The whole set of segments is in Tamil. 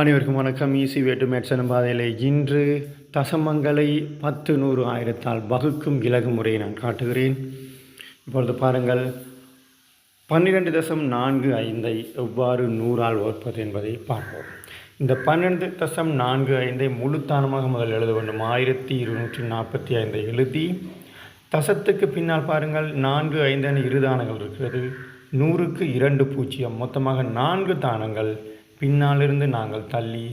அனைவருக்கும் வணக்கம். ஈசி வேட்டு மேட்சனம் பாதையில் இன்று தசமங்களை பத்து நூறு ஆயிரத்தால் வகுக்கும் இலகு முறையை நான் காட்டுகிறேன். இப்பொழுது பாருங்கள். பன்னிரெண்டு தசம் நான்கு ஐந்தை எவ்வாறு நூறால் வகுப்பது என்பதை பார்ப்போம். இந்த பன்னெண்டு தசம் நான்கு ஐந்தை முழுத்தானமாக முதல் எழுத வேண்டும். ஆயிரத்தி இருநூற்றி நாற்பத்தி ஐந்தை எழுதி தசத்துக்கு பின்னால் பாருங்கள். நான்கு ஐந்தான இரு தானங்கள் இருக்கிறது. நூறுக்கு இரண்டு பூஜ்ஜியம். மொத்தமாக நான்கு தானங்கள். பின்னாலிருந்து நாங்கள் தள்ளி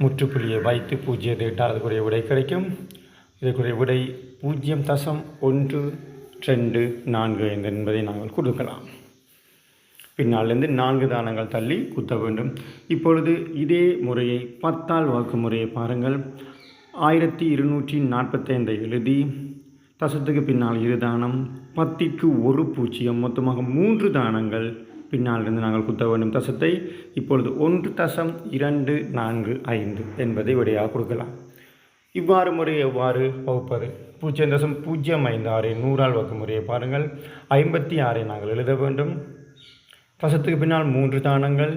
முற்றுப்புள்ளியை வைத்து பூஜ்ஜியத்தை இட்டால் அதுக்குரிய விடை கிடைக்கும். இதற்குரிய விடை பூஜ்ஜியம் தசம் ஒன்று ரெண்டு நான்கு ஐந்து என்பதை நாங்கள் கொடுக்கலாம். பின்னாலிருந்து நான்கு தானங்கள் தள்ளி குத்த வேண்டும். இப்பொழுது இதே முறையை பத்தால் வாக்கு முறையை பாருங்கள். ஆயிரத்தி இருநூற்றி நாற்பத்தைந்தை எழுதி தசத்துக்கு பின்னால் இரு தானம் பத்திற்கு ஒரு பூஜ்ஜியம் மொத்தமாக மூன்று தானங்கள் பின்னால் இருந்து நாங்கள் குத்த வேண்டும். தசத்தை இப்பொழுது ஒன்று தசம் இரண்டு நான்கு ஐந்து என்பதை விடையாக கொடுக்கலாம். இவ்வாறு முறை எவ்வாறு வகுப்பது? பூஜ்ஜியம் தசம் பூஜ்ஜியம் ஐந்து ஆறை நூறால் வகுக்கும் முறையை பாருங்கள். ஐம்பத்தி ஆறை நாங்கள் எழுத வேண்டும். தசத்துக்கு பின்னால் மூன்று தானங்கள்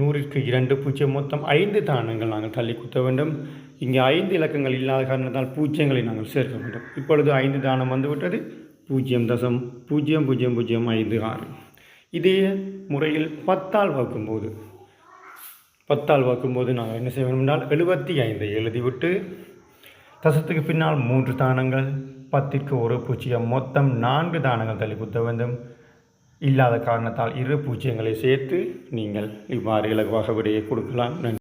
நூறிற்கு இரண்டு பூஜ்ஜியம் மொத்தம் ஐந்து தானங்கள் நாங்கள் தள்ளி குத்த வேண்டும். இங்கே ஐந்து இலக்கங்கள் இல்லாத காரணத்தால் பூஜ்ஜியங்களை நாங்கள் சேர்க்க வேண்டும். இப்பொழுது ஐந்து தானம் வந்துவிட்டது. பூஜ்ஜியம் தசம் பூஜ்ஜியம் பூஜ்ஜியம் பூஜ்ஜியம் ஐந்து ஆறு. இதே முறையில் பத்தால் வகுக்கும்போது பத்தால் வகுக்கும்போது நாங்கள் என்ன செய்ய வேண்டும் என்றால் எழுபத்தி ஐந்தை எழுதிவிட்டு தசத்துக்கு பின்னால் மூன்று தானங்கள் பத்திற்கு ஒரு பூஜ்ஜியம் மொத்தம் நான்கு தானங்கள் தள்ளி குத்த வேண்டும். இல்லாத காரணத்தால் இரு பூஜ்ஜியங்களை சேர்த்து நீங்கள் இவ்வாறு இலகுவாக விடையை கொடுக்கலாம். நன்றி.